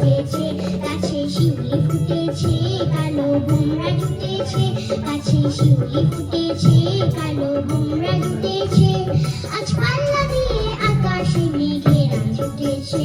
সেজেছে গাছে শিউলি ফুটেছে, কালো ভোমরা জুটেছে, গাছে শিউলি ফুটেছে, কালো ভোমরা জুটেছে। আজ পাল্লা দিয়ে আকাশে মেঘেরা জুটেছে।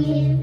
you.